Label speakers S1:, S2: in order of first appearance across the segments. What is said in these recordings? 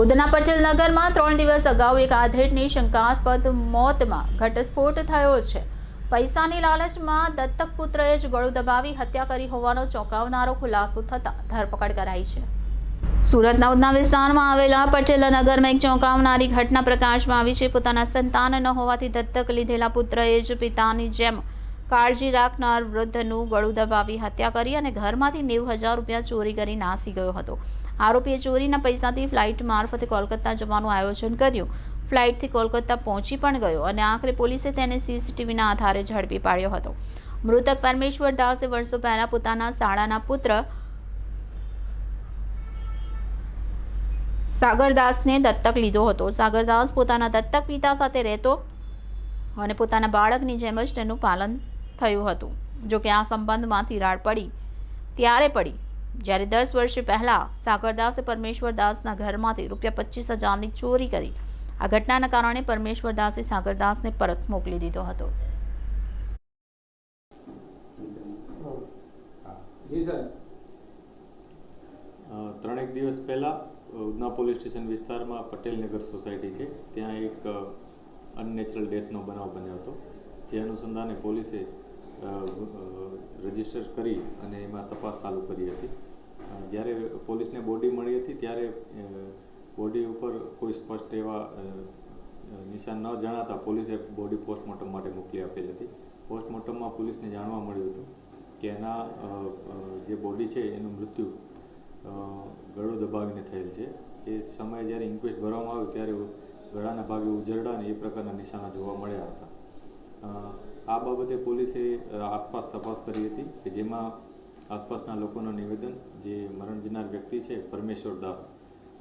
S1: ઉધના પટેલ નગરમાં ત્રણ દિવસ અગાઉ એક આધેડની શંકાસ્પદ મોતમાં ઘટસ્ફોટ થયો છે. પૈસાની લાલચમાં દત્તક પુત્રએ જ ગળું દબાવી હત્યા કરી હોવાનો ચોંકાવનારો ખુલાસો થતાં ધરપકડ કરાઈ છે. સુરતના ઉધના વિસ્તારમાં આવેલા પટેલ નગરમાં એક ચોંકાવનારી ઘટના પ્રકાશમાં આવી છે. પોતાના સંતાન ન હોવાથી દત્તક લીધેલા પુત્રએ જ પિતાની જેમ કાળજી રાખનાર વૃદ્ધનું ગળું દબાવી હત્યા કરી અને ઘરમાંથી નેવું હજાર રૂપિયા ચોરી કરી નાસી ગયો હતો. આરોપીએ ચોરીના પૈસાથી ફ્લાઇટ મારફતે કોલકાતા જવાનું આયોજન કર્યું. ફ્લાઇટથી કોલકાતા પહોંચી પણ ગયો અને આખરે પોલીસે તેને સીસીટીવીના આધારે ઝડપી પાડ્યો હતો. મૃતક પરમેશ્વર દાસે વર્ષો પહેલાં પોતાના શાળાના પુત્ર સાગરદાસને દત્તક લીધો હતો. સાગરદાસ પોતાના દત્તક પિતા સાથે રહેતો અને પોતાના બાળકની જેમ જ તેનું પાલન થયું હતું. જો કે આ સંબંધમાં તિરાડ પડી ત્યારે પડી. જ્યારે દસ વર્ષ પહેલાં સાગરદાસે પરમેશ્વરદાસના ઘરમાંથી રૂપિયા પચીસ હજારની ચોરી કરી આ ઘટનાના કારણે પરમેશ્વરદાસે સાગરદાસને પરત મોકલી દીધો હતો.
S2: ત્રણેક દિવસ પહેલાં ઉધના પોલીસ સ્ટેશન વિસ્તારમાં પટેલનગર સોસાયટી છે. ત્યાં એક અનનેચરલ ડેથનો બનાવ બન્યો હતો. જે અનુસંધાને પોલીસે રજિસ્ટર કરી અને એમાં તપાસ ચાલુ કરી હતી. જ્યારે પોલીસને બોડી મળી હતી, ત્યારે બોડી ઉપર કોઈ સ્પષ્ટ એવા નિશાન ન જણાતા પોલીસે બોડી પોસ્ટમોર્ટમ માટે મોકલી આપેલી હતી. પોસ્ટમોર્ટમમાં પોલીસને જાણવા મળ્યું હતું કે એના જે બોડી છે, એનું મૃત્યુ ગળો દબાવીને થયેલ છે. એ સમયે જ્યારે ઇન્ક્વેસ્ટ ભરવામાં આવ્યું, ત્યારે ગળાના ભાગે ઉજરડા અને એ પ્રકારના નિશાના જોવા મળ્યા હતા. આ બાબતે પોલીસે આસપાસ તપાસ કરી હતી કે જેમાં આસપાસના લોકોનું નિવેદન, જે મરણ જનાર વ્યક્તિ છે, પરમેશ્વર દાસ,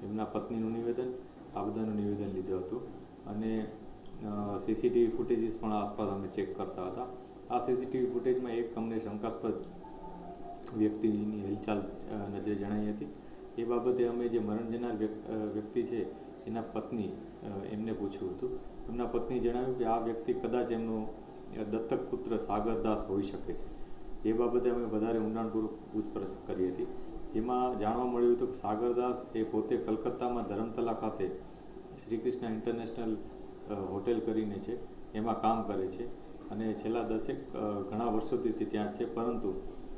S2: એમના પત્નીનું નિવેદન, આ બધાનું નિવેદન લીધું હતું. અને સીસીટીવી ફૂટેજીસ પણ આસપાસ અમે ચેક કરતા હતા. આ સીસીટીવી ફૂટેજમાં એક અમને શંકાસ્પદ વ્યક્તિની હિલચાલ નજરે જણાઈ હતી. એ બાબતે અમે જે મરણ જનાર વ્યક્તિ છે, એના પત્ની એમને પૂછ્યું હતું. એમના પત્ની જણાવ્યું કે આ વ્યક્તિ કદાચ એમનો દત્તક પુત્ર સાગરદાસ હોઈ શકે છે. જે બાબતે અમે વધારે ઊંડાણપૂર્વક પૂછપરછ કરી હતી. જેમાં જાણવા મળ્યું હતું કે સાગરદાસ એ પોતે કલકત્તામાં ધરમતલા ખાતે શ્રી કૃષ્ણ ઇન્ટરનેશનલ હોટેલ કરીને છે. એમાં કામ કરે છે અને છેલ્લા દસેક ઘણા વર્ષોથી ત્યાં છે. પરંતુ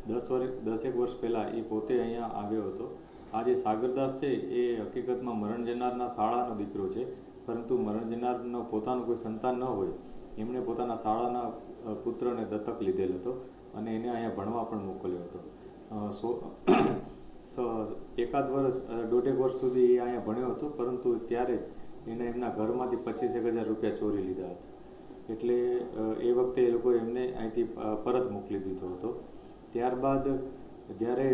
S2: દસ વર્ષ દસેક વર્ષ પહેલાં એ પોતે અહીંયા આવ્યો હતો. આ જે સાગરદાસ છે એ હકીકતમાં મરણ જનારના શાળાનો દીકરો છે. પરંતુ મરણ જનારનો પોતાનું કોઈ સંતાન ન હોય. એમણે પોતાના શાળાના પુત્રને દત્તક લીધેલ હતો અને એને અહીંયા ભણવા પણ મોકલ્યો હતો. સો એકાદ વર્ષ દોઢેક વર્ષ સુધી એ અહીંયા ભણ્યો હતો, પરંતુ ત્યારે એને એમના ઘરમાંથી પચીસેક હજાર રૂપિયા ચોરી લીધા હતા. એટલે એ વખતે એ લોકો એમને અહીંથી પરત મોકલી દીધો હતો. ત્યારબાદ જ્યારે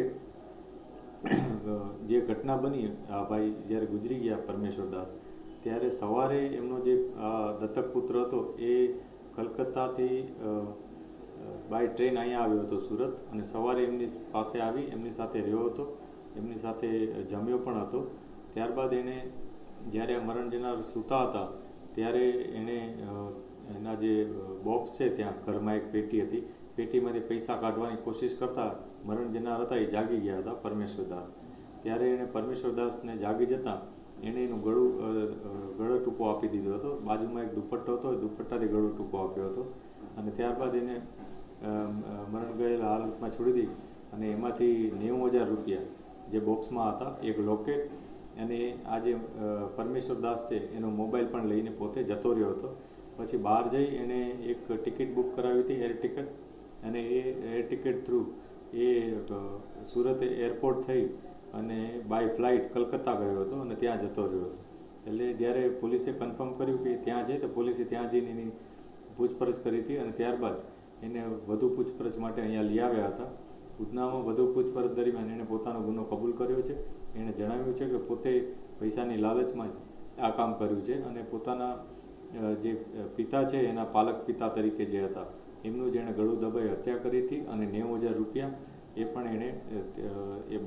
S2: જે ઘટના બની, આ ભાઈ જ્યારે ગુજરી ગયા પરમેશ્વર દાસ ત્યારે સવારે એમનો જે દત્તક પુત્ર હતો, એ કલકત્તાથી બાય ટ્રેન અહીંયા આવ્યો હતો સુરત અને સવારે એમની પાસે આવી, એમની સાથે રહ્યો હતો, એમની સાથે જમ્યો પણ હતો. ત્યારબાદ એણે જ્યારે આ મરણ જનાર સૂતા હતા, ત્યારે એણે એના જે બોક્સ છે ત્યાં, ઘરમાં એક પેટી હતી. પેટીમાંથી પૈસા કાઢવાની કોશિશ કરતા મરણ જનાર હતા, એ જાગી ગયા હતા પરમેશ્વરદાસ. ત્યારે એણે પરમેશ્વરદાસને જાગી જતાં એણે એનું ગળું ગળો ટૂંકો આપી દીધો હતો. બાજુમાં એક દુપટ્ટો હતો, એ દુપટ્ટાથી ગળું ટૂંકો આપ્યો હતો. અને ત્યારબાદ એને મરણ ગયેલા હાલતમાં છોડી દીધી અને એમાંથી નેવું હજાર રૂપિયા જે બોક્સમાં હતા, એક લોકેટ અને આ જે પરમેશ્વર દાસ છે, એનો મોબાઈલ પણ લઈને પોતે જતો રહ્યો હતો. પછી બહાર જઈ એણે એક ટિકિટ બુક કરાવી હતી, એર ટિકિટ. અને એ એર ટિકિટ થ્રુ એ સુરત એરપોર્ટ થઈ અને બાય ફ્લાઇટ કલકત્તા ગયો હતો અને ત્યાં જતો રહ્યો હતો. એટલે જ્યારે પોલીસે કન્ફર્મ કર્યું કે ત્યાં છે, તો પોલીસે ત્યાં જઈને એની પૂછપરછ કરી હતી અને ત્યારબાદ એને વધુ પૂછપરછ માટે અહીંયા લઈ આવ્યા હતા. ઉધનામાં વધુ પૂછપરછ દરમિયાન એણે પોતાનો ગુનો કબૂલ કર્યો છે. એણે જણાવ્યું છે કે પોતે પૈસાની લાલચમાં આ કામ કર્યું છે અને પોતાના જે પિતા છે, એના પાલક પિતા તરીકે જે હતા, એમનું જેણે ગળું દબાઈ હત્યા કરી હતી અને નેવું હજાર રૂપિયા એ પણ એણે એ